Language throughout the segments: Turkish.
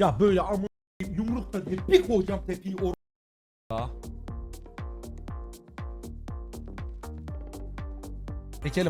Ya böyle ama yumrukla bir koyacağım tepiyi or... Ya.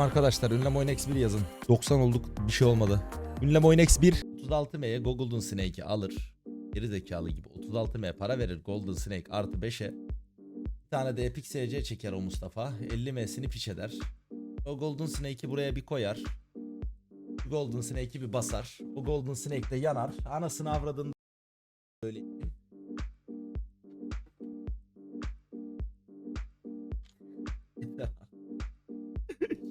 Arkadaşlar. Ünlem Oyun X1 yazın. 90 olduk bir şey olmadı. Ünlem Oyun X1 36M'ye Golden Snake'i alır. Geri zekalı gibi 36M para verir Golden Snake artı 5'e. Bir tane de Epic SC çeker o Mustafa. 50M'sini piç eder. O Golden Snake'i buraya bir koyar. Golden Snake'i bir basar. O Golden Snake de yanar. Anasını avradını böyle.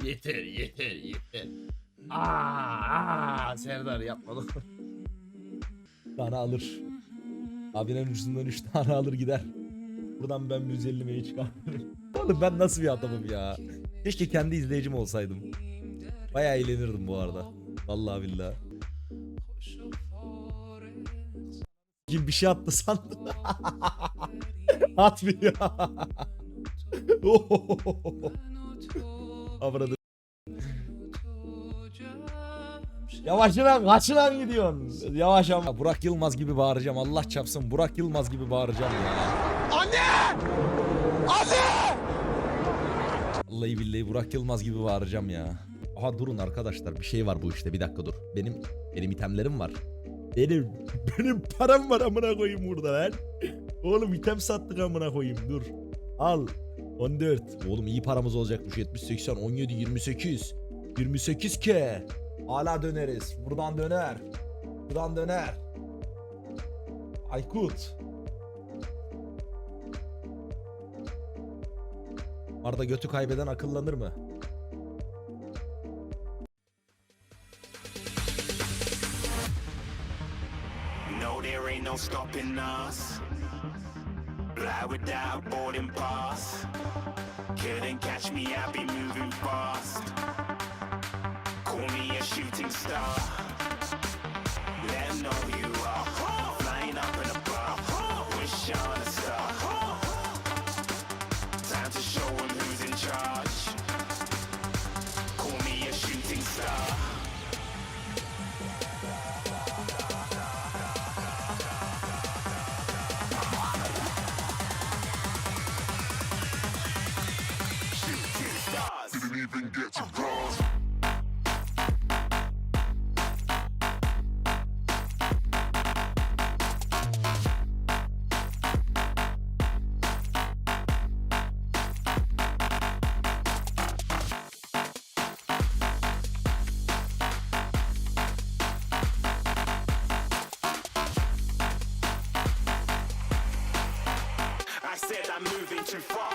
yeter yeter yeter. Aa, aa Serdar yapmadım. tane alır. Abinin ucundan 3 tane alır gider. Buradan ben 150 meyi çıkartırım. Oğlum ben nasıl bir adamım ya. Keşke kendi izleyicim olsaydım. Bayağı eğlenirdim bu arada. Vallahi billahi. Kim bir şey attı sandım. Atmıyor. Avradı. Yavaş lan kaç lan gidiyorsun? Yavaş ama. Burak Yılmaz gibi bağıracağım. Allah çapsın Burak Yılmaz gibi bağıracağım ya. Anne! Anne! Vallahi billahi Burak Yılmaz gibi bağıracağım ya. Aha durun arkadaşlar bir şey var bu işte bir dakika dur. Benim benim itemlerim var. Benim benim param var amına koyayım burada lan. Oğlum item sattık amına koyayım dur. Al. 14. Oğlum iyi paramız olacakmış. 70 80 17 28. 28 k. Hala döneriz. Buradan döner. Buradan döner. Aykut. Arda götü kaybeden akıllanır mı? No, there ain't no stopping us. Fly without boarding pass. Couldn't catch me, I be moving fast. Call me a shooting star. Didn't even get to cross. I said I'm moving too far.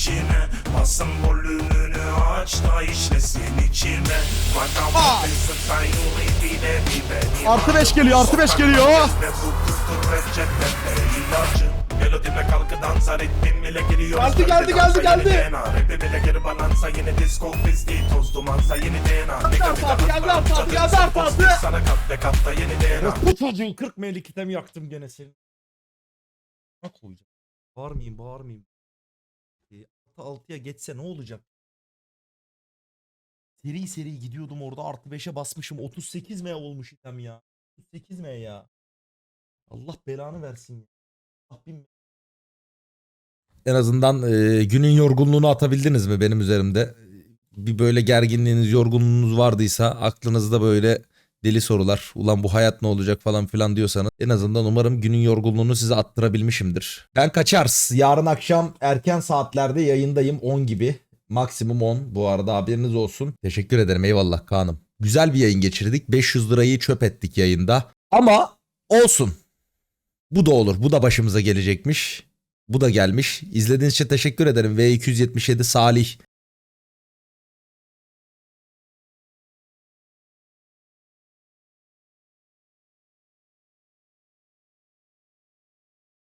içine Basın volümünü aç da işlesin içime bile Artı beş geliyor, artı beş geliyor. Melodime kalkı dansa ritmim bile giriyor Geldi, geldi, geldi, geldi. Rapi bile geri balansa yeni disco pisliği toz dumansa yeni DNA Geldi, kadar geldi, geldi, geldi, geldi. Sana kat ve katta yeni DNA Bu çocuğun 40 meylik kitemi yaktım gene senin. Ne koyacağım? Bağırmayayım bağırmayayım. E, Altı 6'ya geçse ne olacak? Seri seri gidiyordum orada artı 5'e basmışım. 38 M olmuş item ya. 38 M ya. Allah belanı versin ya. Rabbim. En azından e, günün yorgunluğunu atabildiniz mi benim üzerimde? bir böyle gerginliğiniz, yorgunluğunuz vardıysa aklınızda böyle deli sorular. Ulan bu hayat ne olacak falan filan diyorsanız en azından umarım günün yorgunluğunu size attırabilmişimdir. Ben kaçars. Yarın akşam erken saatlerde yayındayım 10 gibi. Maksimum 10 bu arada haberiniz olsun. Teşekkür ederim eyvallah Kaan'ım. Güzel bir yayın geçirdik. 500 lirayı çöp ettik yayında. Ama olsun. Bu da olur. Bu da başımıza gelecekmiş. Bu da gelmiş. İzlediğiniz için teşekkür ederim. V277 Salih